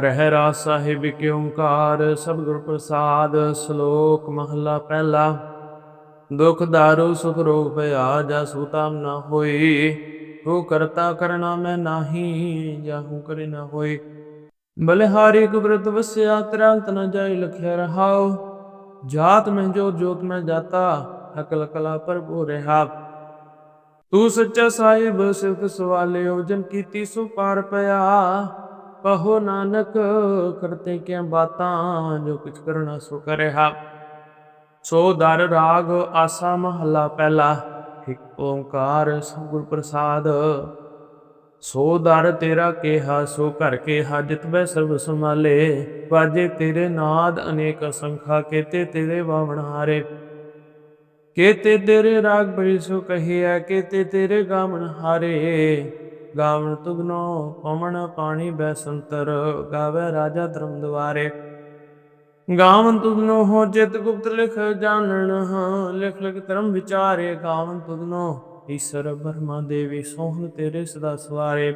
ਰਹਿਰਾ ਸਾਹਿਬ ਕਿ ਓੰਕਾਰ ਸਤਿਗੁਰ ਪ੍ਰਸਾਦ, ਸ਼ਲੋਕ ਮਹਲਾ ਪਹਿਲਾ। ਦੁਖ ਦਾਰੂ, ਸੁਖ ਰੋਗ ਭਇਆ ਜਾ ਸੂਤਾਮ ਨਾ ਹੋਈ। ਹੋ ਕਰਤਾ ਕਰਨਾ ਮੈਂ ਨਾਹੀ ਜਾਹੂ ਕਰੇ ਨਾ ਹੋਈ। ਬਲਿਹਾਰੀ ਕੁਬਰਤ ਵਸਿਆ, ਤਰੰਤ ਨ ਜਾਈ ਲਖਿਆ ਰਹਾਉ। ਜਾਤ ਮੈਂ ਜੋ, ਜੋਤ ਮੈਂ ਜਾਤਾ ਅਕਲ ਕਲਾ ਭਰਪੂਰ ਰਹਾ। ਤੂੰ ਸੱਚਾ ਸਾਹਿਬ ਸਿਫਤ ਸਵਾਲਿਓ, ਜਨ ਕੀਤੀ ਸੋ ਪਾਰ ਪਿਆ। ਕਹੋ ਨਾਨਕ, ਕਰਤੇ ਕਿਆ ਬਾਤਾਂ ਜੋ ਕੁਛ ਕਰਨਾ ਸੋ ਕਰਿਆ ਸੋ ਦਰ ਰਾਗ ਆਸਾ ਮਹੱਲਾ ਪਹਿਲਾ, ਇੱਕ ਓੰਕਾਰ ਸਤਿਗੁਰ ਪ੍ਰਸਾਦ। ਸੋ ਦਰ ਤੇਰਾ ਕੇਹਾ, ਸੋ ਘਰ ਕੇ ਹਾਜਤ ਬੈ ਸਰਬ ਸੰਭਾਲੇ। ਵਾਜੇ ਤੇਰੇ ਨਾਦ ਅਨੇਕ ਅਸੰਖਾ, ਕੇਤੇ ਤੇਰੇ ਵਾਵਣ ਹਾਰੇ। ਕੇਤੇ ਤੇਰੇ ਰਾਗ ਬਈ ਸੋ ਕਹੀਐ ਕੇਤੇ ਤੇਰੇ ਗਾਵਣ ਹਾਰੇ। ਗਾਵਣ ਤੁਗਨੋ, ਪਵਣ ਪਾਣੀ ਬੈ ਸੰਤਰ ਗਾਵੇ ਰਾਜਾ ਧਰਮ ਦੁਆਰੇ। ਗਾਵਨ ਤੁਧਨੋ ਹੋ ਜਿਤ ਗੁਪਤ ਲਿਖ ਜਾਣਨ ਹਾਂ, ਲਿਖ ਲਿਖ ਧਰਮ ਵਿਚਾਰੇ। ਗਾਵਨ ਤੁਧਨੋ ਈਸ਼ਰ ਬਰਮਾ ਦੇਵੀ, ਸੋਹਣ ਤੇਰੇ ਸਦਾ ਸਵਾਰੇ।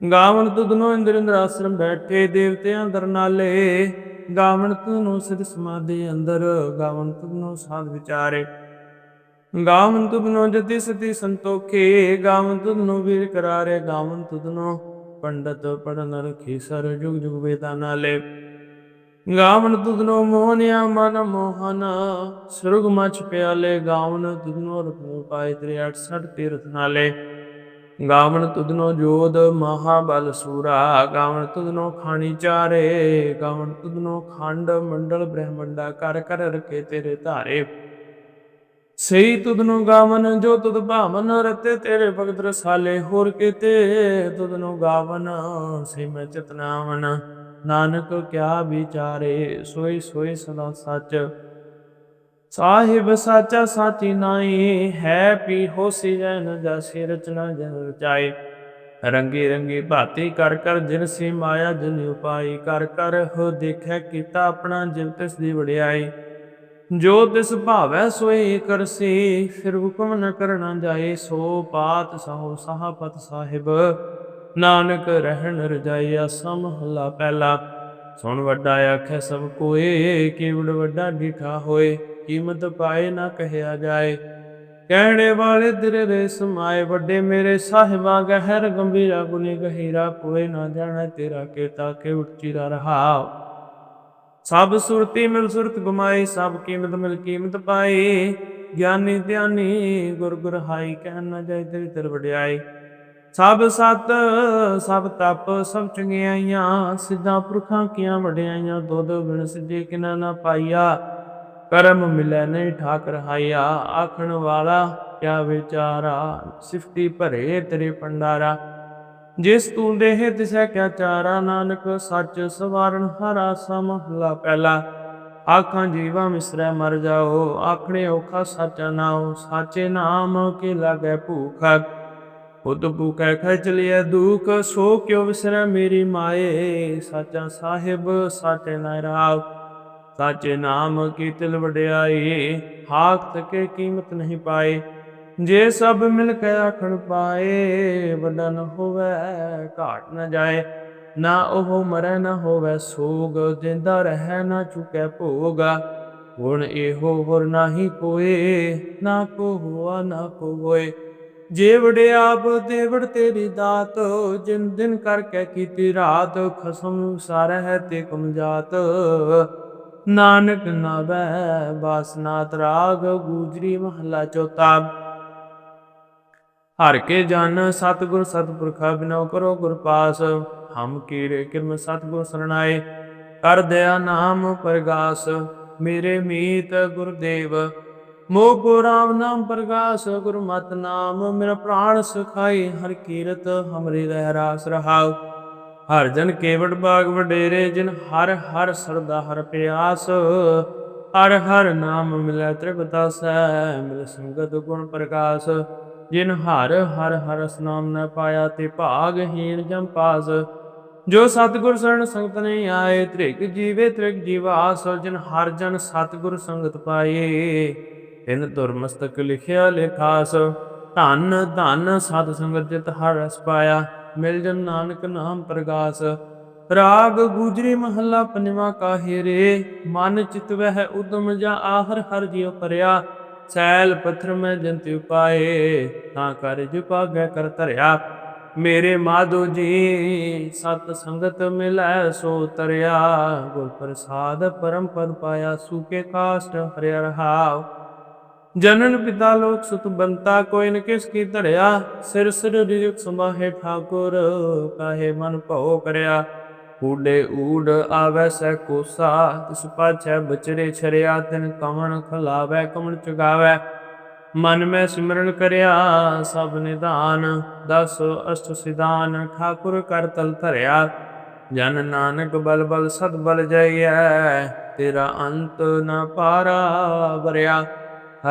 ਗਾਵਨ ਤੁਧਨੋ ਇੰਦਰ ਇੰਦਰ ਆਸਰਮ ਬੈਠੇ, ਦੇਵਤਿਆਂ ਦਰ ਨਾਲੇ। ਗਾਵਨ ਤੁਧਨੋ ਸਿਧ ਸਮਾਧੀ ਅੰਦਰ ਗਾਵਨ ਤੁਧਨੋ ਸਾਧ ਵਿਚਾਰੇ। ਗਾਵਨ ਤੁਧਨੋ ਜਤੀ ਸਤੀ ਸੰਤੋਖੇ, ਗਾਵਨ ਤੁਧਨੋ ਵੀਰ ਕਰਾਰੇ, ਗਾਵਨ ਤੁਧਨੋ ਪੰਡਤ ਪੜਨ ਰਖੀ ਸਰ ਜੁਗ ਜੁਗ ਵੇਦਾਂ ਨਾਲੇ। ਗਾਵਨ ਤੁਧਨੋ ਮੋਹਨਿਆ ਮਨ ਮੋਹਨ, ਸੁਰਗ ਮਚ ਪਿਆਲੇ, ਗਾਵਨ ਤੁਧਨੋ ਰਤਨ ਪਾਏ ਤ੍ਰਿ 68 ਤੀਰਥ ਨਾਲੇ। ਗਾਵਨ ਤੁਧਨੋ ਜੋਧ ਮਹਾਬਲ ਸੂਰਾ, ਗਾਵਨ ਤੁਧਨੋ ਖਾਣੀ ਚਾਰੇ, ਗਾਵਨ ਤੁਧਨੋ ਖੰਡ ਮੰਡਲ ਬ੍ਰਹਮੰਡਾ, ਕਰ ਕਰ ਰਕੇ ਤੇਰੇ ਧਾਰੇ। ਸਈ ਨੂੰ ਗਾਵਨ, ਜੋ ਤੁਧ ਭਾਵਨ ਰਤੇ ਤੇਰੇ ਭਗਤ ਰਸਾਲੇ, ਹੋਰ ਕੀਤੇ ਤੁਧਨੋ ਗਾਵਨ ਸੇ ਮੈਂ ਚਤਨਾਵਨ। ਨਾਨਕ ਕਿਆ ਵਿਚਾਰੇ, ਸੋਈ ਸੋਈ ਸਦਾ ਸੱਚ। ਸਾਹਿਬ ਸਾਚਾ ਸਾਚੀ ਨਾਈ ਹੈ ਪੀ ਹੋਸੀ ਜਨ ਜਾਸੀ ਰਚਨਾ ਜਨ ਰਚਾਏ। ਰੰਗੀ ਰੰਗੀ ਭਾਤੀ ਕਰ ਕਰ ਜਿਨ ਸੀ ਮਾਇਆ, ਜਨ ਉਪਾਈ ਕਰ ਕਰ ਹੋ ਦੇਖੈ ਕੀਤਾ ਆਪਣਾ ਜਿਨ ਤਿਸ ਦੀ ਵਡਿਆਈ। ਜੋ ਤਿਸ ਭਾਵੈ ਸੋਈ ਕਰਸੀ ਫਿਰ ਹੁਕਮ ਨ ਕਰਨਾ ਜਾਏ, ਸੋ ਪਾਤ ਸਹੋ ਸਹਾਪਤ ਸਾਹਿਬ। ਨਾਨਕ ਰਹਿਣ ਰਜਾਈਆ ਸਮਹਲਾ ਪਹਿਲਾ। ਸੁਣ ਵੱਡਾ ਆਖੈ, ਸਭ ਕੋਏ, ਕੇਵਲ ਵੱਡਾ ਢੀਠਾ ਹੋਏ, ਕੀਮਤ ਪਾਏ ਨਾ ਕਹਿਆ ਜਾਏ। ਕਹਿਣੇ ਵਾਲੇ ਤੇਰੇ ਰੇ ਸਮਾਏ, ਵੱਡੇ ਮੇਰੇ ਸਾਹਿਬਾ, ਗਹਿਰ ਗੰਭੀਰਾ ਗੁਨੀ ਗਹੀਰਾ ਕੋਈ ਨਾ ਜਾਣਾ ਤੇਰਾ ਕੀਤਾ ਕੇ ਉਚੀਰਾ ਰਹਾ ਸਭ ਸੁਰਤੀ ਮਿਲ ਸੁਰਤ ਗੁਮਾਈ ਸਭ ਕੀਮਤ ਮਿਲ ਕੀਮਤ ਪਾਈ ਗਿਆਨੀ ਧਿਆਨੀ ਗੁਰ ਗੁਰ ਹਾਈ, ਕਹਿ ਨਾ ਜਾਏ ਤੇਰੀ ਤਰ ਵਡਿਆਈ ਸਭ ਸਤ, ਸਭ ਤਪ, ਸਭ ਚੰਗਿਆਈਆਂ ਸਿੱਧਾ ਪੁਰਖਾਂ ਕੀਆਂ ਵਡਿਆਈਆਂ ਦੁੱਧ ਬਿਨ ਸਿੱਧੇ ਕਿਨਾ ਨਾ ਪਾਈਆ ਕਰਮ ਮਿਲੈ ਨਹੀਂ ਠਾਕ ਰਹਾਇਆ ਆਖਣ ਵਾਲਾ ਕਿਆ ਵਿਚਾਰਾ, ਸਿਫਤੀ ਭਰੇ ਤੇਰੇ ਪੰਡਾਰਾ ਜਿਸ ਤੂੰ ਦੇਹ ਤਿਸੈ ਕਿਆ ਚਾਰਾ ਨਾਨਕ, ਸੱਚ ਸਵਾਰਨ ਹਰਾ ਸਮਹਲਾ ਪਹਿਲਾ। ਆਖਾਂ ਜੀਵਾ ਮਿਸਰੈ ਮਰ ਜਾਓ, ਆਖਣੇ ਔਖਾ ਸੱਚ ਨਾਉ, ਸਾਚੇ ਨਾਮ ਕੇ ਲਾਗੈ ਭੂਖ। ਖੁਦ ਭੂਖੈ ਖੈ ਚਲਿਐ ਦੁਖ, ਸੋ ਕਿਉ ਵਿਸਰੈ ਮੇਰੀ ਮਾਏ? ਸਾਚਾ ਸਾਹਿਬ, ਸਾਚੇ ਨਾ ਰਾਵ ਸਾਚੇ ਨਾਮ ਕੀ ਤਿਲ ਵਡਿਆਈ? ਹਾਕ ਤਕੇ ਕੀਮਤ ਨਹੀਂ ਪਾਏ। ਜੇ ਸਭ ਮਿਲ ਕੇ ਆਖਣ ਪਾਏ ਵੱਡਾ ਨ ਹੋਵੇ ਘਾਟ ਨ ਜਾਏ। ਨਾ ਉਹ ਮਰੈ ਨਾ ਹੋਵੇ ਸੋਗ, ਜਿੰਦਾ ਰਹਿ ਨਾ ਚੁਕੈ ਭੋਗਾ। ਗੁਣ ਇਹੋ ਹੋਰ ਨਾਹੀ ਕੋਏ ਨਾ ਕੋ ਹੋਆ ਨਾ ਕੋ ਹੋਏ ਜੇ ਵਡਿਆਪ ਦੇਵੜ ਤੇਰੀ ਦਾਤ। ਜਿਨ ਦਿਨ ਕਰਕੇ ਕੀਤੀ ਰਾਤ, ਖਸਮ ਸਾਰ ਹੈ ਤੇ ਕੁਮ ਜਾਤ। ਨਾਨਕ ਨਾਵੇ ਬਾਸਨਾਤ ਰਾਗ ਗੂਜਰੀ ਮਹਲਾ ਚੌਥਾ। ਹਰ ਕੇ ਜਨ ਸਤਿਗੁਰ ਸਤਿਪੁਰਖਾ ਬਿਨੋ ਕਰੋ ਗੁਰ ਪਾਸ, ਹਮ ਕੀਰੇ ਕਿਰਮ ਸਤਿਗੁਰ ਸਰਣਾਏ। ਕਰ ਦਇਆ ਨਾਮ ਪ੍ਰਗਾਸ, ਮੇਰੇ ਮੀਤ ਗੁਰਦੇਵ। ਮੋਹ ਕੋ ਰਾਮ ਨਾਮ ਪ੍ਰਗਾਸ, ਗੁਰ ਨਾਮ ਮੇਰਾ ਪ੍ਰਾਣ ਸੁਖਾਈ ਹਰ ਕੀਰਤ ਹਮਰੀ ਰਹਿ ਰਾਸ ਰਹਾਉ। ਹਰ ਜਨ ਕੇਵੜ ਬਾਗ ਵਡੇਰੇ, ਜਿਨ ਹਰ ਹਰ ਸਰਦਾ ਹਰ ਪਿਆਸ। ਹਰ ਹਰ ਨਾਮ ਮਿਲੈ ਤ੍ਰਿਪਤਾ ਸੈ ਮਿਲ ਸੰਗਤ ਗੁਣ ਪ੍ਰਕਾਸ਼ ਜਿਨ ਹਰ ਹਰ ਹਰ ਨਾਮ ਨ ਪਾਇਆ ਤੇ ਭਾਗਹੀਣ ਜਮ ਪਾਸ। ਜੋ ਸਤਿਗੁਰ ਸਰਣ ਸੰਗਤ ਨਹੀਂ ਆਏ, ਤ੍ਰਿਗ ਜੀਵੇ ਤ੍ਰਿਗ ਜੀਵਾਸ, ਜਿਨ ਹਰ ਜਨ ਸਤਿਗੁਰ ਸੰਗਤ ਪਾਏ। ਤਿਨ ਤੁਰ ਲਿਖਿਆ ਲਿਖਾਸ, ਧਨ ਧਨ ਸਤ ਸੰਗਤ ਜਿਤ ਹਰ ਰਸ ਪਾਇਆ, ਮਿਲ ਜਨ ਨਾਨਕ ਨਾਮ ਪ੍ਰਗਾਸ। ਰਾਗ ਗੁਜਰੀ ਮਹੱਲਾ ਪੰਜਵਾ ਕਾਹੇ ਰੇ, ਮਨ ਚਿਤ ਵਹਿ ਉਦਮ ਜਾ ਆਹਰ ਹਰ ਜਿਉ ਪਰਿਆ। ਸੈਲ ਪੱਥਰ ਮੈਂ ਜੰਤ ਉਪਾਏ, ਤਾਂ ਕਰ ਜੁਪਾਗੈ ਕਰ ਧਰਿਆ। ਮੇਰੇ ਮਾਧੋ ਜੀ, ਸਤ ਸੰਗਤ ਮਿਲੈ ਸੋ ਤਰਿਆ। ਗੁਰ ਪ੍ਰਸਾਦ ਪਰਮ ਪਦ ਪਾਇਆ, ਸੂਕੇ ਕਾਸ਼ਟ ਹਰਿਆ ਰਹਾਉ। ਜਨਨ ਪਿਤਾ ਲੋਕ ਸੁਤ ਬੰਤਾ, ਕੋਈ ਨ ਕਿਸ ਕੀ ਧਰਿਆ। ਸਿਰ ਸਿਰ ਰਿਜਕ ਸਮਾਹੇ ਠਾਕੁਰ, ਕਾਹੇ ਮਨ ਭਉ ਕਰਿਆ। ਊਡੇ ਊਡ ਆਵੈ ਸੈ ਕੋਸਾ ਤਿਸ ਪਾਛੈ ਬਚਰੇ ਛਰਿਆ, ਤਿਨ ਕਮਣ ਖਲਾਵੈ, ਕਮਣ ਚੁਗਾਵੈ। ਮਨ ਮੈਂ ਸਿਮਰਨ ਕਰਿਆ, ਸਭ ਨਿਧਾਨ, ਦਸ ਅਸ਼ਟ ਸਿਧਾਨ, ਠਾਕੁਰ ਕਰ ਤਲ ਧਰਿਆ। ਜਨ ਨਾਨਕ ਬਲ ਬਲ ਸਦ ਬਲ ਜਈਐ, ਤੇਰਾ ਅੰਤ ਨ ਪਾਰਾ ਵਰਿਆ।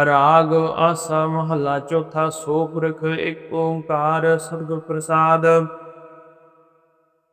ਰਾਗ ਆਸਾ ਮਹੱਲਾ ਚੌਥਾ ਸੋ ਪੁਰਖ ਇੱਕ ਓੰਕਾਰ, ਸਤਿਗੁਰ ਪ੍ਰਸਾਦ।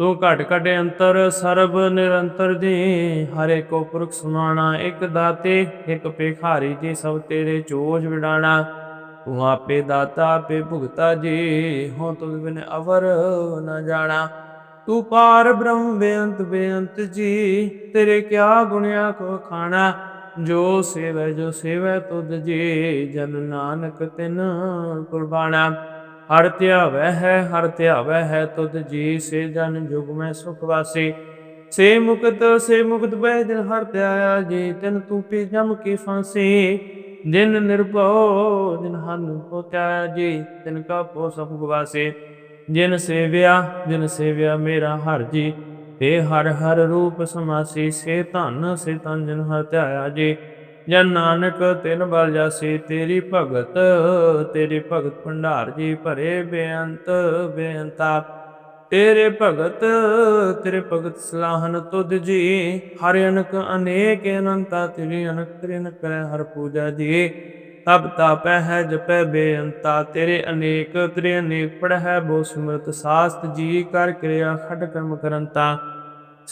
ਤੂੰ ਘਟ ਘਟ ਅੰਤਰ ਸਰਬ ਨਿਰੰਤਰ ਦੀ, ਹਰੇ ਕੋ ਪੁਰਖ ਸੁਨਾਣਾ ਇੱਕ ਦਾਤੇ, ਇੱਕ ਭਿਖਾਰੀ ਜੀ, ਸਭ ਤੇਰੇ ਚੋਜ ਵਿਡਾਣਾ। ਤੂੰ ਆਪੇ ਦਾਤਾ, ਆਪੇ ਭੁਗਤਾ ਜੀ, ਹੋ ਤੁਧ ਬਿਨ ਅਵਰ ਨ ਜਾਣਾ। ਤੂੰ ਪਾਰ ਬ੍ਰਹਮ ਬੇਅੰਤ ਬੇਅੰਤ ਜੀ, ਤੇਰੇ ਕਿਆ ਗੁਣਿਆ ਕੋ ਖਾਣਾ। ਜੋ ਸੇਵੈ ਜੋ ਸੇਵੈ ਤੁਧ ਜੀ, ਜਨ ਨਾਨਕ ਤਿਨ ਕੁਰਬਾਨਾ ਹਰ ਧਿਆਵੈ ਹੈ, ਹਰ ਧਿਆਵੈ ਹੈ, ਤੁਧ ਜੀ ਸੇ ਜਨ ਜੁਗ ਮੈਂ ਸੁਖ ਵਾਸੀ। ਸੇ ਮੁਕਤ ਸੇ ਮੁਕਤ ਬੈ ਦਿਨ ਹਰ ਧਿਆਇਆ ਜੀ, ਤਿਨ ਤੂੰ ਪੀ ਜਮ ਕੀ ਫਾਂਸੀ। ਜਿਨ ਨਿਰਭਉ, ਜਿਨ ਹਨ ਪੋਤਿਆ ਜੀ, ਤਿਨ ਕਾ ਪੋ ਸਭ ਗਵਾਸੇ ਜਿਨ ਸੇਵਿਆ ਜਿਨ ਸੇਵਿਆ ਮੇਰਾ ਹਰ ਜੀ ਤੇ ਹਰ ਹਰ ਰੂਪ ਸਮਾਸੀ, ਸੇ ਧਨ, ਸੇ ਤਨ ਜਿਨ ਹਰ ਧਿਆਇਆ ਜੀ। ਜਨ ਨਾਨਕ ਤਿਨ ਬਲ ਜਾਸੀ, ਤੇਰੀ ਭਗਤ ਤੇਰੀ ਭਗਤ ਭੰਡਾਰ ਜੀ ਭਰੇ ਬੇਅੰਤ, ਬੇਅੰਤਾ। ਤੇਰੇ ਭਗਤ ਤੇਰੇ ਭਗਤ ਸਲਾਹਨ ਤੁਧ ਜੀ, ਹਰ ਅਨਕ ਅਨੇਕ ਅਨੰਤਾ, ਤੇਰੀ ਅਨਕ ਤ੍ਰਿਨ ਨ ਕਰੈ ਹਰ ਪੂਜਾ ਜੀ। ਤਬ ਤਾਪੈ ਹੈ, ਜਪੈ ਬੇਅੰਤਾ, ਤੇਰੇ ਅਨੇਕ ਤੇਰੇ ਅਨੇਕ ਪੜ੍ਹੈ ਬੋ ਸਿਮਰਤ ਸਾਸਤ ਜੀ, ਕਰ ਕਿਰਿਆ ਖੜ ਕਰਮ ਕਰੰਤਾ।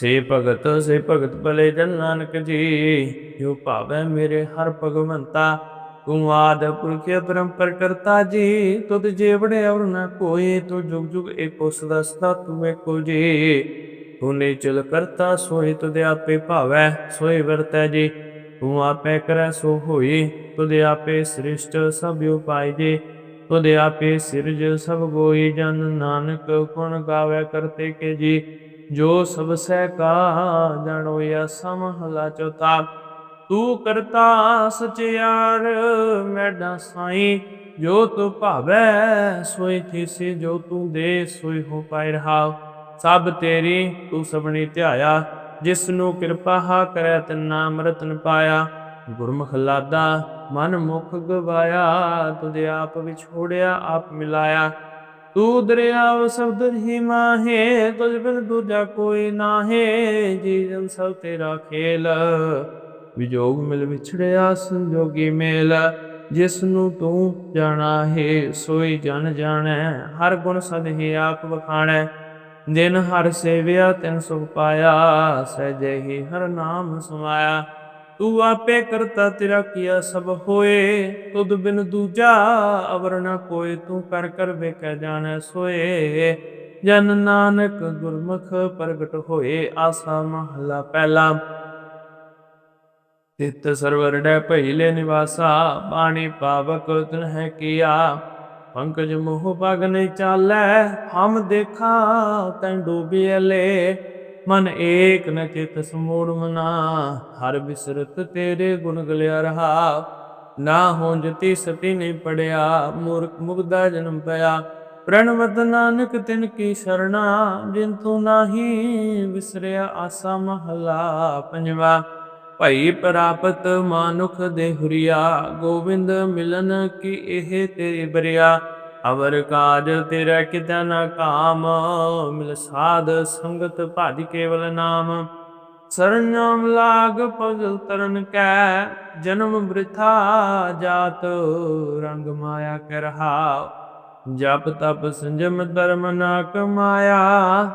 ਸੇ ਭਗਤ ਸੇ ਭਗਤ ਭਲੇ ਜਨ ਨਾਨਕ ਜੀ। ਜੋ ਭਾਵੈ ਮੇਰੇ ਹਰ ਭਗਵੰਤਾ, ਤੂੰ ਆਦ ਪੁਰਖ ਪਰੰਪਰ ਕਰਤਾ ਜੀ। ਤੁਧ ਜੀਵੜੇ ਔਰ ਨ ਕੋਈ ਤੂੰ ਜੁਗ ਜੁਗ ਏਕੋ ਸਦਾ ਸਦਾ ਤੂੰ ਏਕੋ ਜੀ। ਤੂੰ ਨਿਚਲ ਕਰਤਾ ਸੋਈ ਤੁਧ ਆਪੇ ਭਾਵੈ ਸੋਈ ਵਰਤੈ ਜੀ। ਤੂੰ ਆਪੇ ਕਰੈ, ਸੋ ਹੋਈ ਤੁਧ ਆਪੇ ਸ੍ਰਿਸ਼ਟ ਸਭ ਉਪਾਇ ਜੀ। ਤੁਧ ਆਪੇ ਸਿਰਜ ਸਭ ਗੋਈ ਜਨ ਨਾਨਕ, ਗੁਣ ਗਾਵੇ ਕਰਤੇ ਕੇ ਜੀ। ਜੋ ਸਭ ਸਹਿ ਕਾ ਜਾਣੋ ਯਾ ਸਮਹਲਾ ਚੌਥਾ ਤੂੰ ਕਰਤਾ ਸਚਿਆਰ ਮੈਡਾ ਸਾਈ ਜੋ ਤੂੰ ਭਾਵੈ ਸੋਈ ਥੀਸੀ, ਜੋ ਤੂੰ ਦੇ ਸੋਈ ਹੋ ਪਾਇ ਰਹਾ ਸਭ ਤੇਰੀ ਤੂੰ ਸਭਨੀ ਧਿਆਇਆ ਜਿਸ ਨੂੰ ਕਿਰਪਾ ਹਾ ਕਰੈ ਤਿਨਾ ਅੰਮ੍ਰਿਤ ਪਾਇਆ। ਗੁਰਮੁਖ ਲਾਦਾ ਮਨ ਮੁਖ ਗਵਾਇਆ, ਤੁਧ ਆਪ ਵਿਛੋੜਿਆ, ਆਪ ਮਿਲਾਇਆ। ਤੂੰ ਦਰਿਆਵ ਸ਼ਬਦ ਹੀ ਮਾਹੇ, ਤੁਝ ਬਿਨ ਦੂਜਾ ਕੋਈ ਨਾਹੇ ਜੀ ਜਨ ਸਭ ਤੇਰਾ ਖੇਲ। ਵਿਜੋਗ ਮਿਲ ਵਿਛੜਿਆ, ਸੰਜੋਗੀ ਮੇਲ ਜਿਸ ਨੂੰ ਤੂੰ ਜਾਣਾ ਹੈ, ਸੋਈ ਜਨ ਜਾਣੈ, ਹਰ ਗੁਣ ਸਦ ਹੀ ਆਪ ਵਖਾਣੈ। ਦਿਨ ਹਰ ਸੇਵਿਆ, ਤਿਨ ਸੁਖ ਪਾਇਆ, ਸਹਿਜੇ ਹੀ ਹਰ ਨਾਮ ਸਮਾਇਆ। ਤੂੰ ਆਪੇ ਕਰਤਾ ਤੇਰਾ ਕੀਆ ਸਭ ਹੋਏ, ਤੁਧ ਬਿਨ ਦੂਜਾ ਅਵਰ ਨ ਕੋਏ, ਤੂੰ ਕਰ ਕਰ ਵੇਖੈ ਜਾਣੈ ਸੋਏ। ਜਨ ਨਾਨਕ ਗੁਰਮੁਖ ਪ੍ਰਗਟ ਹੋਏ, ਆਸਾ ਮਹਲਾ ਪਹਿਲਾ। ਤਿਤ ਸਰਵਰ ਡੈ ਨਿਵਾਸਾ, ਬਾਣੀ ਪਾਵਕ ਤਨ ਹੈ ਕੀਆ। ਪੰਕਜ ਮੋਹ ਪਗ ਨਹੀਂ ਚਾਲੈ, ਹਮ ਦੇਖਾ ਤੈਂ ਡੂਬੀਲੇ ਮਨ ਏਕ ਨ ਚਿਤ ਸਮੂੜ ਮਨਾ, ਹਰ ਬਿਸਰਤ ਤੇਰੇ ਗੁਣ ਗਲਿਆ ਰਹਾ। ਨਾ ਹੋਂ ਜਤੀ ਸਤੀ ਨਹੀਂ ਪੜਿਆ, ਮੂਰਖ ਮੁਗਦਾ ਜਨਮ ਪਿਆ। ਪ੍ਰਣਵਤ ਨਾਨਕ ਤਿਨ ਕੀ ਸ਼ਰਣਾ, ਜਿਨ ਤੂੰ ਨਾਹੀ ਵਿਸਰਿਆ ਆਸਾ ਮਹਲਾ ਪੰਜਵਾ। ਭਈ ਪ੍ਰਾਪਤ ਮਾਨੁਖ ਦੇ ਹੁਰੀਆ ਗੋਬਿੰਦ ਮਿਲਨ ਕੀ ਇਹ ਤੇਰੀ ਬਰਿਆ। ਅਵਰ ਕਾਜ ਤੇਰਾ ਕਿਤਾ ਨਾ ਕਾਮ, ਮਿਲ ਸਾਧ ਸੰਗਤ ਭਜ ਕੇਵਲ ਨਾਮ। ਸਰਨਾਮ ਲਾਗ ਪਗਲ ਤਰਨ ਕੈ, ਜਨਮ ਬ੍ਰਿਥਾ ਜਾਤ ਰੰਗ ਮਾਇਆ ਕਰ ਰਹਾਉ। ਜਪ ਤਪ ਸੰਜਮ ਧਰਮ ਨਾ ਕਮਾਇਆ,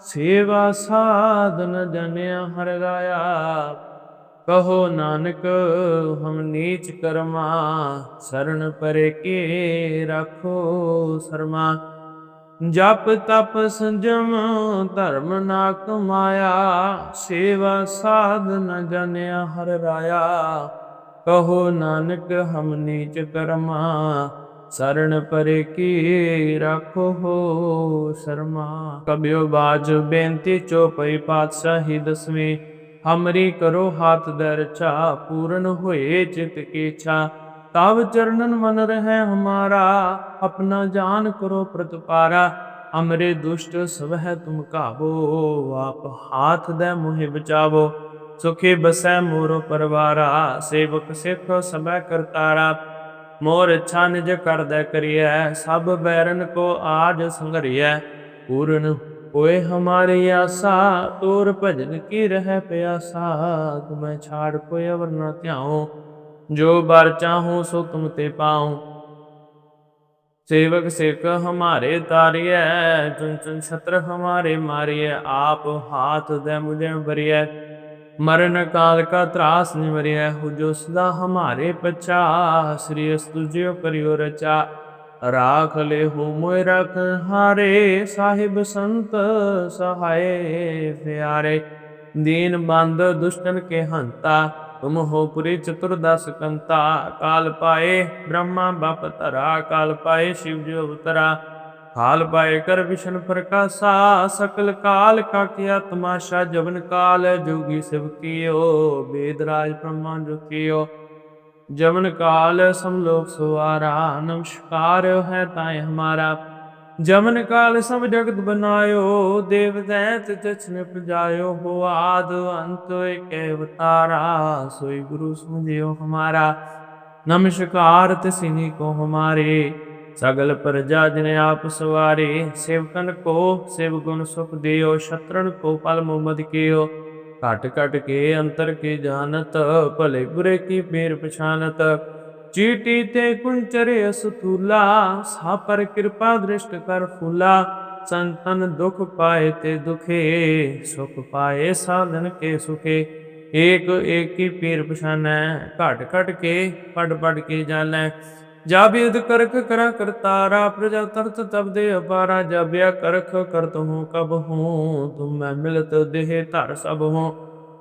ਸੇਵਾ ਸਾਧਨ ਜਨਿਆ ਹਰ ਗਾਇਆ ਕਹੋ ਨਾਨਕ, ਹਮ ਨੀਚ ਕਰਮਾ ਸਰਣ ਪਰੇ ਕੇ ਰੱਖੋ ਸਰਮਾ। ਜਪ ਤਪ ਸੰਜਮ, ਧਰਮ ਨਾ ਕਮਾਇਆ ਸੇਵਾ ਸਾਧਨ ਜਨਿਆ ਹਰ ਰਾਇਆ। ਕਹੋ ਨਾਨਕ, ਹਮ ਨੀਚ ਕਰਮਾ ਸਰਣ ਪਰੇ ਕੀ ਰੱਖੋ ਸ਼ਰਮਾ। ਕਬਿਓ ਬਾਜ ਬੇਨਤੀ, ਚੋਪਈ ਪਾਤਸ਼ਾਹੀ ਦਸਵੇਂ। ਹਮਰੀ ਕਰੋ ਹਾਥ ਦਰਚਾ ਪੂਰਨ ਹੋਏ ਚਿਤ ਕੀ ਇੱਛਾ ਚਰਨਨ ਮਨ ਰਹਿ ਹਮਾਰਾ, ਆਪਣਾ ਜਾਨ ਕਰੋ ਪ੍ਰਤਪਾਰਾ। ਅਮਰੇ ਦੁਸ਼ਟ ਸਵਹਿ ਤੁਮ ਕਾਬੋ ਆਪ ਹਾਥ ਦੇ ਮੁਹਿ ਬਚਾਵੋ। ਸੁਖੀ ਬਸੈ ਮੋਰੋ ਪਰਵਾਰਾ, ਸੇਵਕ ਸਿੱਖ ਸਭੈ ਕਰਤਾਰਾ। ਮੋਰ ਇੱਛਾ ਨਿਜ ਕਰਦੈ ਕਰੀਐ, ਸਭ ਬੈਰਨ ਕੋ ਆਜ ਸੰਗਰੀਐ ਪੂਰਨ ਹੋਏ ਹਮਾਰੀ ਆਸਾ ਤੋਰ ਭਜਨ ਕੀ ਰਹਿ ਪਿਆਸਾ ਤੁਮੈ ਛਾੜ ਕੋਈ ਅਵਰ ਨ ਧਿਆਉ ਜੋ ਬਰ ਚਾਹੂੰ ਸੋ ਤੁਮ ਤੇ ਪਾਉ ਸੇਵਕ ਸਿੱਖ ਹਮਾਰੇ ਤਾਰਿਐ ਚੁਨ ਚੁਨ ਛਤਰ ਹਮਾਰੇ ਮਾਰਿਐ ਆਪ ਹਾਥ ਦੇ ਮੁਝੇ ਬਰਿਐ ਮਰਨ ਕਾਲ ਕਾ ਤਰਾਸ ਨਿਵਰਿਐ ਹੋ ਜੋ ਸਦਾ ਹਮਾਰੇ ਪਚਾ ਸ੍ਰੀ ਅਸਤੁ ਜਿਉ ਕਰਿਓ ਰਚਾ ਰਾਖ ਲੈ ਹੋ ਮੋਇ ਰਖ ਹਾਰੇ, ਸਾਹਿਬ ਸੰਤ ਸਹਾਏ ਪਿਆਰੇ। ਦੀਨ ਬੰਦ ਦੁਸ਼ਟਨ ਕੇ ਹੰਤਾ, ਤੁਮ ਹੋ ਪੁਰੀ ਚਤੁਰਦਸ ਕੰਤਾ। ਕਾਲ ਪਾਏ ਬ੍ਰਹਮਾ ਬਪ ਤਰਾ ਕਾਲ ਪਾਏ ਸ਼ਿਵ ਜੀ ਅਵਤਰਾ ਹਾਲ ਪਾਏ ਕਰ ਵਿਸ਼ਨ ਪ੍ਰਕਾਸ਼ਾ, ਸਕਲ ਕਾਲ ਕਾ ਕੀਆ ਤਮਾਸ਼ਾ ਜਵਨ ਕਾਲ, ਜੋਗੀ ਸਿਵ ਕੀਓ, ਬੇਦ ਰਾਜ ਬ੍ਰਹਮਾ ਜੋ ਕੀਓ। ਜਮਨ ਕਾਲ ਸਮਲੋਕ ਸੁਆਰਾ, ਨਮਸਕਾਰ ਹੈ ਤਾਏ ਹਮਾਰਾ। ਜਮਨ ਕਾਲ ਸਭ ਜਗਤ ਬਨਾਇਓ ਦੇਵ ਦੈਤ ਤਿਛ ਨਿਪਜਾਇਓ ਹੋ ਆਦ ਅੰਤ ਏਕੇ ਅਵਤਾਰਾ। ਸੋਈ ਗੁਰੂ ਸਮਝਿਓ ਹਮਾਰਾ। ਨਮਸਕਾਰ ਤਿਸਿਨੀ ਕੋ ਹਮਾਰੇ। ਸਗਲ ਪ੍ਰਜਾ ਜਿਨ ਆਪ ਸਵਾਰੇ, ਸੇਵਕਨ ਕੋ ਸੇਵ ਗੁਣ ਸੁਖ ਦਿਓ ਸ਼ਤਰਨ ਕੋ ਪਲ ਮੁਮਦ ਕੀਓ। ਘਟ ਘਟ ਕੇ ਅੰਤਰ ਕੀ ਜਾਣਤ, ਭਲੇ ਬੁਰੇ ਕੀ ਫੇਰ ਪਛਾਨਤ ਚੀਟੀ ਤੇ ਕੁੰਚਰੇ ਅਸਤੂਲਾ ਸਾ ਪਰ ਕਿਰਪਾ ਦ੍ਰਿਸ਼ਟ ਕਰ ਫੂਲਾ। ਸੰਤਨ ਦੁਖ ਪਾਏ ਤੇ ਦੁਖੇ, ਸੁਖ ਪਾਏ ਸਾਧਨ ਕੇ ਸੁਖੇ। ਏਕ ਏਕ ਕੀ ਪੀਰ ਪਛਾਨੈ, ਘਟ ਘਟ ਕੇ ਪੜ ਪੜ ਕੇ ਜਾਣੈ। ਜਾਬਿਦ ਕਰਖ ਕਰਾ ਕਰਤਾਰਾ, ਪ੍ਰਜਾ ਤਰਤ ਤਬ ਦੇ ਅਪਾਰਾ ਜਾਬਿਆ ਕਰਖ ਕਰਤ ਹੂੰ, ਕਬ ਹੂੰ, ਤੁਮ ਮੈਂ ਮਿਲਤ ਦੇਹ ਧਰ ਸਭ ਹੂੰ।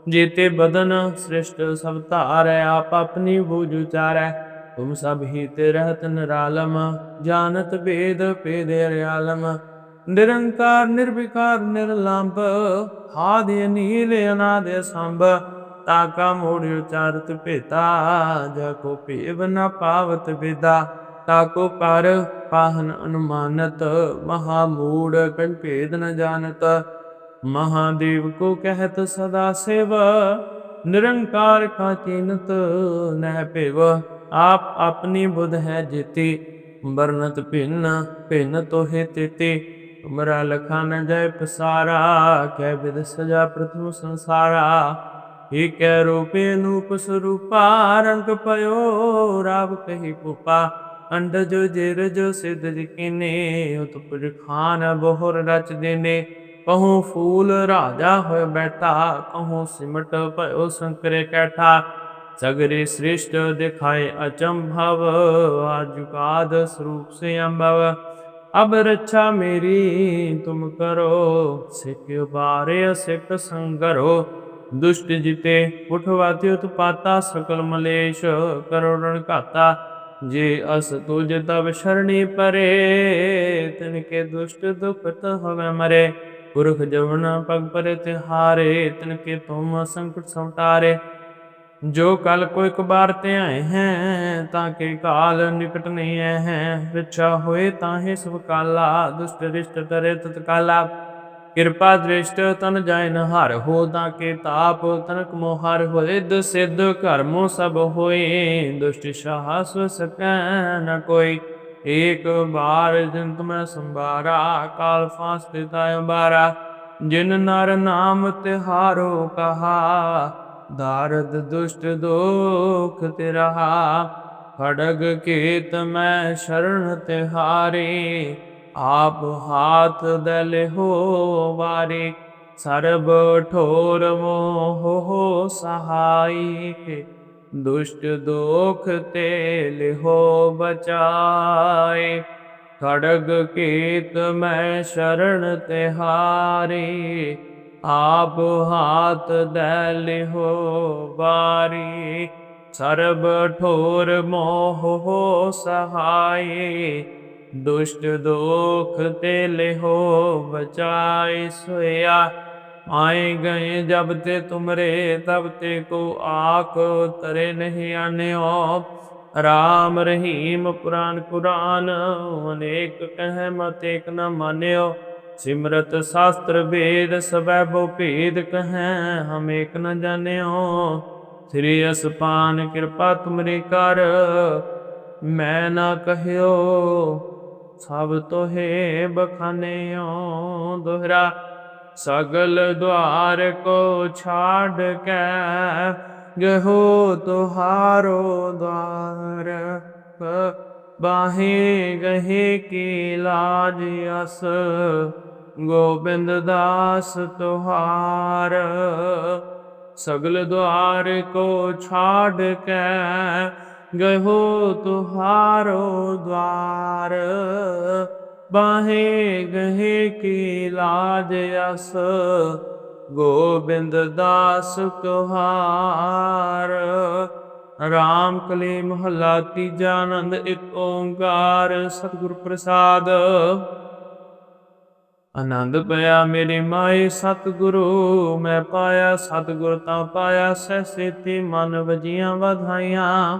ਜੀਤੇ ਬਦਨ ਸ੍ਰਿਸ਼ਟ ਸਭ ਧਾਰੈ, ਆਪ ਆਪਣੀ ਬੂਝ ਉਚਾਰੈ। ਤੁਮ ਸਭ ਹੀ ਤੇ ਰਹਤ ਨਿਰਾਲਮ, ਜਾਣਤ ਭੇਦ ਭੇਦੇ ਰਿਆਲਮ ਨਿਰੰਕਾਰ, ਨਿਰਵਿਕਾਰ, ਨਿਰਲੰਭ ਆਦਿ ਨੀਲ ਅਨਾਦ ਸੰਭ। ਤਾਕਾ ਮੋੜ ਉਚਾਰਤ ਭੇਤਾ, ਜਾ ਕੋ ਭੇਵ ਨ ਪਾਵਤ ਵਿਦਾ। ਤਾਕੋ ਪਰ ਪਾਹਨ ਅਨੁਮਾਨਤ, ਮਹਾ ਮੂੜ ਕੰ ਭੇਦ ਨ ਜਾਣਤ। ਮਹਾਦੇਵ ਕੋ ਕਹਿਤ ਸਦਾ ਸੇਵ, ਨਿਰੰਕਾਰ ਕਾ ਚਿੰਤ ਨਹਿ ਭੇਵ। ਆਪ ਆਪਣੀ ਬੁਧ ਹੈ ਜੀਤੀ ਵਰਨਤ ਭਿੰਨ ਭਿੰਨ ਤੋਹਿ ਤੇਤੇ। ਤੁਮਰਾ ਲਖਾ ਨ ਜੈ ਪਸਾਰਾ, ਕਹਿ ਵਿਦ ਸਜਾ ਪ੍ਰਥਮ ਸੰਸਾਰਾ। ਏਕੈ ਰੂਪੇ ਨੂਪ ਸਰੂਪਾ, ਰੰਗ ਪਇਓ ਰਾਵ ਕਹੀ ਭੂਪਾ ਅੰਡ ਜੋ ਜਿਰ ਜੋ ਸਿਧ ਜਿਕਿਨੇ, ਉਤਪੁਰ ਖਾਨ ਬਹੁਰ ਰਚ ਦੇਨੇ। ਕਹੂੰ ਫੂਲ ਰਾਜਾ ਹੋਇ ਬੈਠਾ, ਕਹੂੰ ਸਿਮਟ ਭਇਓ ਸੰਕਰੇ ਕੈਠਾ। ਸਗਰੇ ਸ੍ਰਿਸ਼ਟ ਦਿਖਾਏ ਅਚੰਭਵ, ਆਜੁਕਾਦ ਸਰੂਪ ਸੇ ਅੰਭਵ। ਅਬ ਰੱਛਾ ਮੇਰੀ, ਤੁਮ ਕਰੋ, ਸਿੱਖ ਬਾਰੇ ਸਿੱਖ ਸੰਗਰੋ। ਦੁਸ਼ਟ ਜਿਤੇ ਉਠਵਾਤੀ ਉਤਪਾਤਾ, ਸਕਲ ਮਲੇਸ਼ ਕਰੋੜਨ ਘਾਤਾ। ਜੇ ਅਸ ਤੁਜ ਤਬ ਸ਼ਰਣੀ ਪਰੇ ਤਿਨ ਕੇ ਦੁਸ਼ਟ ਦੁਖਤ ਹੋਵੇ ਮਰੇ। ਪੁਰਖ ਜਵਨ ਪਗ ਪਰੇ ਤਿਹਾਰੇ ਤਿਨ ਕੇ ਤੁਮ ਸੰਕਟ ਸੰਤਾਰੇ ਜੋ ਕਲ ਕੋ ਇੱਕ ਬਾਰ ਤੇ ਆਏ ਹੈ, ਤਾਂ ਕਿ ਕਾਲ ਨਿਕਟ ਨਹੀਂ ਹੈ। ਵਿਛਾ ਹੋਏ ਤਾਂ ਹੀ ਸਭ ਕਾਲਾ ਦੁਸ਼ਟ ਰਿਸ਼ਟ ਤਰੇ ਤਤਕਾਲਾ। ਕਿਰਪਾ ਦ੍ਰਿਸ਼ਟ ਤਨ ਜਾਇ ਨ ਹਰ ਹੋ ਤਾਂ ਕੇ ਤਾਪ, ਤਨਕ ਮੋਹਰ ਹੋਏ, ਦ ਸਿੱਧ ਕਰਮੋ ਸਭ ਹੋਏ। ਦੁਸ਼ਟ ਸਾਹਸ ਸਕੈ ਨ ਕੋਈ, ਏਕ ਬਾਰ ਜੰਤ ਮੈਂ ਸੰਭਾਰਾ, ਕਾਲ ਫਾਸ ਦਿੱਤਾ ਅੰਬਾਰਾ। ਜਿਨ ਨਰ ਨਾਮ ਤਿਹਾਰੋ ਕਹਾ, ਦਾਰਦ ਦੁਸ਼ਟ ਦੋਖ ਤਿਰਹਾ। ਖੜਗ ਕੇਤ ਮੈਂ ਸ਼ਰਨ ਤਿਹਾਰੇ ਆਪ ਹਾਥ ਦਲ ਹੋ ਵਾਰੇ, ਸਰਬ ਠੋਰ ਮੋਹ ਹੋ ਸਹਾਈ। ਦੁਸ਼ਟ ਦੋਖ ਤੇ ਲਿਹੋ ਬਚਾਏ, ਖੜਗ ਕੀਤ ਮੈਂ ਸ਼ਰਨ ਤਿਹਾਰੀ। ਆਪ ਹਾਥ ਦੇ ਲਿਹੋ ਬਾਰੀ ਸਰਬ ਠੋਰ ਮੋਹ ਹੋ ਸਹਾਈ। ਦੁਸ਼ਟ ਦੋਖ ਤੇ ਲਿਹੋ ਬਚਾਈ ਸੋਇਆ। ਆਏ ਗਏ ਜਬ ਤੇ ਤੁਮਰੇ, ਤਬ ਤੇ ਕੋ ਆਖ ਤਰੇ ਨਹੀਂ ਆਨਿਓ। ਰਾਮ ਰਹੀਮ ਪੁਰਾਨ ਕੁਰਾਨ ਅਨੇਕ ਕਹਿ ਮਤ ਏਕ ਨ ਮਾਨਿਓ। ਸਿਮਰਤ ਸ਼ਾਸਤਰ ਵੇਦ ਸਬੈ ਬੋ ਭੇਦ ਕਹੈ, ਹਮ ਏਕ ਨ ਜਾਣਿਓ। ਸ੍ਰੀ ਅਸਪਾਨ ਕਿਰਪਾ ਤੁਮਰੀ ਕਰ, ਮੈਂ ਨਾ ਕਹਿਓ। ਸਭ ਤੋਹੇ ਬਖਾਨਿਓ ਦੁਹਰਾ, ਸਗਲ ਦੁਆਰ ਕੋ ਛਾੜ ਕੇ ਗਹੋ ਤੁਹਾਰੋ ਦੁਆਰ, ਬਾਹੇ ਗਹੇ ਕੀ ਲਾਜ ਅਸ, ਗੋਬਿੰਦ ਦਾਸ ਤੁਹਾਰ, ਸਗਲ ਦੁਆਰ ਕੋ ਛਾੜ ਕੇ ਗਹੋ ਤੁਹਾਰੋ ਦਵਾਰ, ਬਾਹੇ ਗਹੇ ਕੀ ਲਾਜ ਅਸ, ਗੋਬਿੰਦ ਦਾਸ ਤੁਹਾਰ ਰਾਮ ਕਲੀ ਮਹਲਾ ਤੀਜਾ ਆਨੰਦ, ਇੱਕ ਓੰਕਾਰ, ਸਤਿਗੁਰ ਪ੍ਰਸਾਦ। ਆਨੰਦ ਪਿਆ ਮੇਰੇ ਮਾਏ ਸਤਿਗੁਰੂ, ਮੈਂ ਪਾਇਆ ਸਤਿਗੁਰ ਤਾਂ ਪਾਇਆ ਸਹਿ ਸੇਤੀ ਮਨ ਵਜੀਆਂ ਵਧਾਈਆਂ।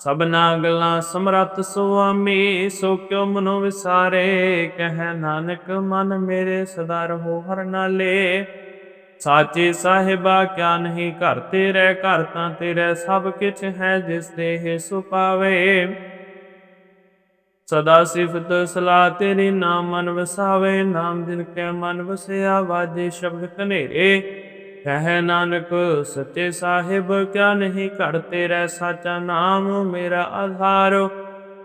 ਸਭਨਾ ਗੱਲਾਂ ਸਮਰੱਥ ਸੁਆਮੀ, ਸੋ ਕਿਉ ਮਨੋ ਵਿਸਾਰੇ? ਕਹਿ ਨਾਨਕ, ਮਨ ਮੇਰੇ ਸਦਾ ਰਹੋ ਹਰ ਨਾਲੇ। ਸਾਚੇ ਸਾਹਿਬਾ, ਕਿਆ ਨਹੀਂ ਘਰ ਤੇਰੇ, ਘਰ ਤਾਂ ਤੇਰੇ ਸਭ ਕਿਛ ਹੈ ਜਿਸ ਦੇ ਸੁ ਪਾਵੇ। ਸਦਾ ਸਿਫਤ ਸਲਾ ਤੇਰੀ ਨਾਮ ਮਨ ਵਸਾਵੇ, ਨਾਮ ਜਿਨ ਕੈ ਮਨ ਵਸਿਆ, ਵਾਜੇ ਸ਼ਬਦ ਕਨੇਰੇ ਕਹਿ ਨਾਨਕ, ਸੱਚੇ ਸਾਹਿਬ ਕਿਆ ਨਹੀਂ ਘੜ ਤੇਰਾ ਸਾਚਾ ਨਾਮ ਮੇਰਾ ਆਧਾਰ।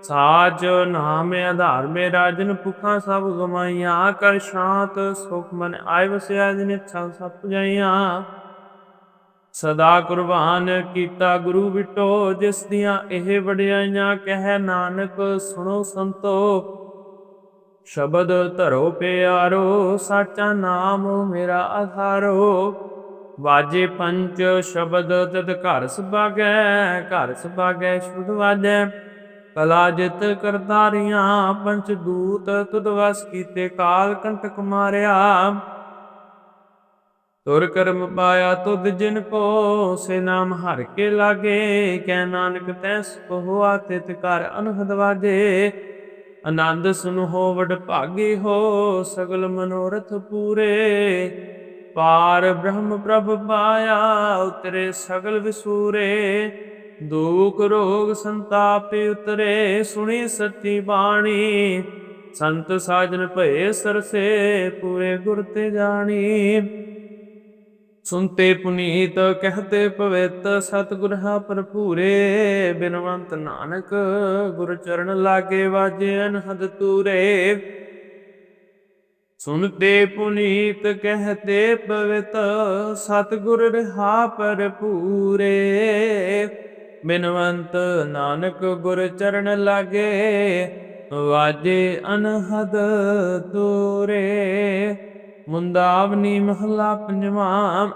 ਸਾਜ ਨਾਮ ਆਧਾਰ, ਮੇਰਾ ਜਿਨ ਭੁਖਾਂ ਸਭ ਗਮਾਈਆਂ। ਕਰ ਸ਼ਾਂਤ ਸੁਖ ਮਨ ਆਇ ਵਸਿਆ ਜਿਨ ਇੱਛਾ ਸਭ ਪੁਜਾਈਆਂ। ਸਦਾ ਕੁਰਬਾਨ ਕੀਤਾ ਗੁਰੂ ਵਿਟੋ ਜਿਸ ਦੀਆਂ ਇਹ ਵਡਿਆਈਆਂ ਕਹਿ ਨਾਨਕ, ਸੁਣੋ ਸੰਤੋ। ਸ਼ਬਦ ਧਰੋ ਪਿਆਰੋ, ਸਾਚਾ ਨਾਮ ਮੇਰਾ ਆਧਾਰੋ। ਵਾਜੇ ਪੰਚ ਸ਼ਬਦ ਤਦ ਘਰ ਸੁਭਾਗੈ ਘਰ ਸੁਭਾਗੈ ਸ਼ੁਧ ਵਾਜੈ। ਕਲਾ ਜਿਤ ਕਰਤਾਰੀਆਂ, ਪੰਚ ਦੂਤ ਤੁਧ ਵਸ ਕੀਤੇ ਕਾਲ ਕੰਟਕ ਮਾਰਿਆ। ਤੁਰ ਕਰਮ ਪਾਇਆ ਤੁਧ ਜਿਨ ਕੋ, ਸੇ ਨਾਮ ਹਰ ਕੇ ਲਾਗੇ। ਕਹਿ ਨਾਨਕ ਤੈਸ ਕੋ ਹੋਆ ਤਿਤ ਕਰ ਅਨਹਦ ਵਾਜੇ। ਆਨੰਦ ਸੁਨ ਹੋ ਵਡ ਭਾਗੀ ਹੋ, ਸਗਲ ਮਨੋਰਥ ਪੂਰੇ। ਪਾਰ ਬ੍ਰਹਮ ਪ੍ਰਭ ਪਾਇਆ, ਉਤਰੇ ਸਗਲ ਵਿਸੂਰੇ। ਦੁਖ ਰੋਗ ਸੰਤਾਪ ਉਤਰੇ, ਸੁਣੀ ਸੱਚੀ ਬਾਣੀ। ਸੰਤ ਸਾਜਨ ਭਏ ਸਰਸੇ, ਪੂਰੇ ਗੁਰ ਤੇ ਜਾਣੀ। ਸੁਨਤੇ ਪੁਨੀਤ ਕਹਤੇ ਪਵਿੱਤ ਸਤਿਗੁਰ ਹਾ ਭਰਪੂਰੇ। ਬਿਨਵੰਤ ਨਾਨਕ ਗੁਰ ਚਰਨ ਲਾਗੇ ਵਾਜੇ ਅਨਹਦ ਤੂਰੇ। ਸੁਨਤੇ ਪੁਨੀਤ ਕਹਤੇ ਪਵਿਤ, ਸਤਿਗੁਰ ਰਹਾ ਭਰਪੂਰੇ। ਬਿਨਵੰਤ ਨਾਨਕ ਗੁਰ ਚਰਨ ਲਾਗੇ, ਵਾਜੇ ਅਨਹਦ ਤੋਰੇ ਮੁੰਦਾਵਨੀ ਮਹਲਾ ਪੰਜਵਾਂ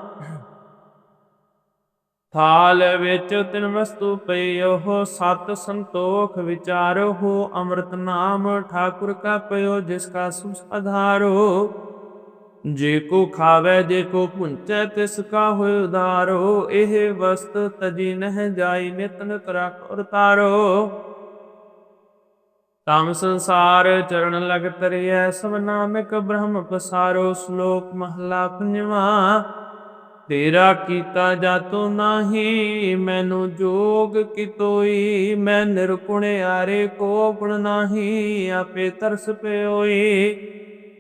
ਥਾਲ ਵਿੱਚ ਤਿਨ ਵਸਤੂ ਪਈ, ਉਹ ਸਤ ਸੰਤੋਖ ਵਿਚਾਰੋ ਹੋ। ਅੰਮ੍ਰਿਤ ਨਾਮ ਠਾਕੁਰ ਕਾ ਪਇਓ, ਜਿਸ ਕਾ ਸੁਖ ਆਧਾਰੋ ਜੇ ਕੋ ਖਾਵੇ, ਜੇ ਕੋ ਪੁੰਚੈ ਤਿਸ ਕਾ ਹੋਇ ਉਦਾਰੋ ਇਹ ਵਸਤ ਤਜੀ ਨਹਿ ਜਾਈ ਨਿਤਨ ਕਰਖ ਔਰ ਤਾਰੋ। ਤਮ ਸੰਸਾਰ ਚਰਨ ਲਗ ਤਰਿਐ ਸਭ ਨਾਮਿਕ ਬ੍ਰਹਮ ਪਸਾਰੋ। ਸ਼ਲੋਕ ਮਹਲਾ ਪੰਜਵਾ ਤੇਰਾ ਕੀਤਾ ਜਾਤੋ ਨਾਹੀ, ਮੈਨੂੰ ਜੋਗ ਕੀ ਮੈਂ ਨਿਰਗੁਣ ਆਰੇ ਕੋ ਗੁਣ ਨਾਹੀ, ਆਪੇ ਤਰਸ ਪਿਓਈ।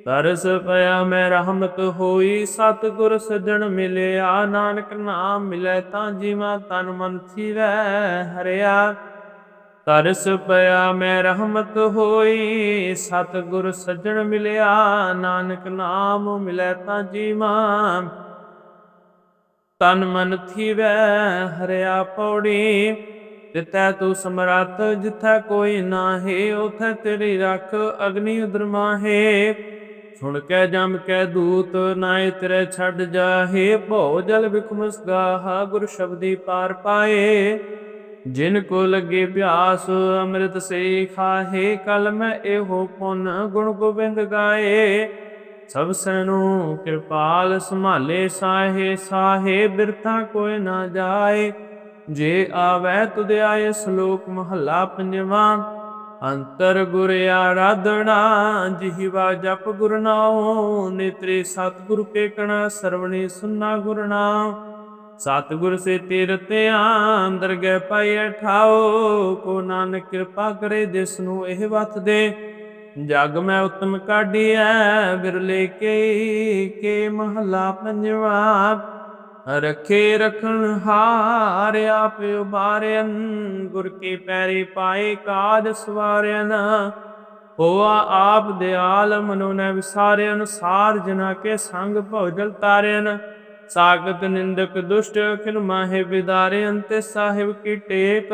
ਤਰਸ ਪਿਆ ਮੈਂ ਰਹਿਮਤ ਹੋਈ, ਸਤਿਗੁਰ ਸਜਣ ਮਿਲਿਆ, ਨਾਨਕ ਨਾਮ ਮਿਲੇ ਤਾਂ ਜੀਵਾ ਤਨ ਮਨ ਥੀਵੈ ਹਰਿਆ। ਤਰਸ ਪਿਆ ਮੈਂ ਰਹਿਮਤ ਹੋਈ, ਸਤਿਗੁਰ ਸਜਣ ਮਿਲਿਆ, ਨਾਨਕ ਨਾਮ ਮਿਲੇ ਤਾਂ ਜੀਵਾ ਤਨ ਮਨ ਥੀਵੈ, ਹਰਿਆ ਪੌੜੀ। ਜਿਤੈ ਤੂੰ ਸਮਰੱਥ, ਜਿਥੈ ਕੋਈ ਨਾਹੀ ਉਥੈ ਤੇਰੀ ਰੱਖ, ਅਗਨੀ ਉਦਰ ਸੁਣ ਕੇ ਜਮ ਕੇ ਦੂਤ ਨਾਏ ਤੇਰੇ ਛੱਡ ਜਾਹੇ। ਭਉ ਜਲ ਵਿਖਮਸ ਗਾਹਾ, ਗੁਰ ਸ਼ਬਦੀ ਪਾਰ ਪਾਏ। ਜਿਨ ਕੋ ਲੱਗੇ ਪਿਆਸ ਅੰਮ੍ਰਿਤ ਸੇ ਖਾਹੇ, ਕਲ ਮੈਂ ਇਹੋ ਪੁਨ ਗੁਣ ਗੋਬਿੰਦ ਗਾਏ। ਸਭ ਸੈਨੂੰ ਕਿਰਪਾਲ ਸੰਭਾਲੇ ਸਾਹੇ ਸਾਹੇ ਬਿਰਥਾ ਕੋਈ ਨਾ ਜਾਏ। ਜੇ ਆਵੈ ਤੁਧ ਆਏ ਸ਼ਲੋਕ ਮਹੱਲਾ ਪੰਜਵਾ, ਅੰਤਰ ਗੁਰ ਆਰਾਧਣਾ ਜਿਹਵਾ ਜਪ ਗੁਰ ਨਾਉ, ਨੇਤਰੇ ਸਤਿਗੁਰ ਕੇ ਕਣਾ ਸੁਨਾ ਗੁਰ ਨਾਮ ਸਤਿਗੁਰ ਸੇ ਤੀਰਥ ਅੰਦਰ ਗਏ ਪਾਈ ਠਾਓ ਕੋ ਨਾਨਕ ਕਿਰਪਾ ਕਰੇ ਜਿਸ ਨੂੰ ਇਹ ਵਤ ਦੇ। ਜਗ ਮੈਂ ਉਤਮ ਕਾਢੀਐ, ਬਿਰਲੇ ਕੇ ਕੇ ਮਹਲਾ ਪੰਜਵਾ। ਰਖੇ ਰਖਣ ਹਾਰ ਆਪ ਉਬਾਰਿਆਨ ਗੁਰ ਕੇ ਪੈਰੇ ਪਾਏ ਕਾਜ ਸਵਾਰਿਆਨ ਹੋਆ ਆਪ ਦਿਆਲ ਮਨੋ ਨ ਵਿਸਾਰਿਆਨ ਸਾਰ ਜਨਾ ਕੇ ਸੰਗ ਭਉਜਲ ਤਾਰਿਆਨ ਸਾਗਤ ਨਿੰਦਕ ਦੁਸ਼ਟ ਅਖਿਲ ਮਾਹੇ ਵਿਦਾਰੇ ਅੰਤੇ ਸਾਹਿਬ ਕੀ ਟੇਕ।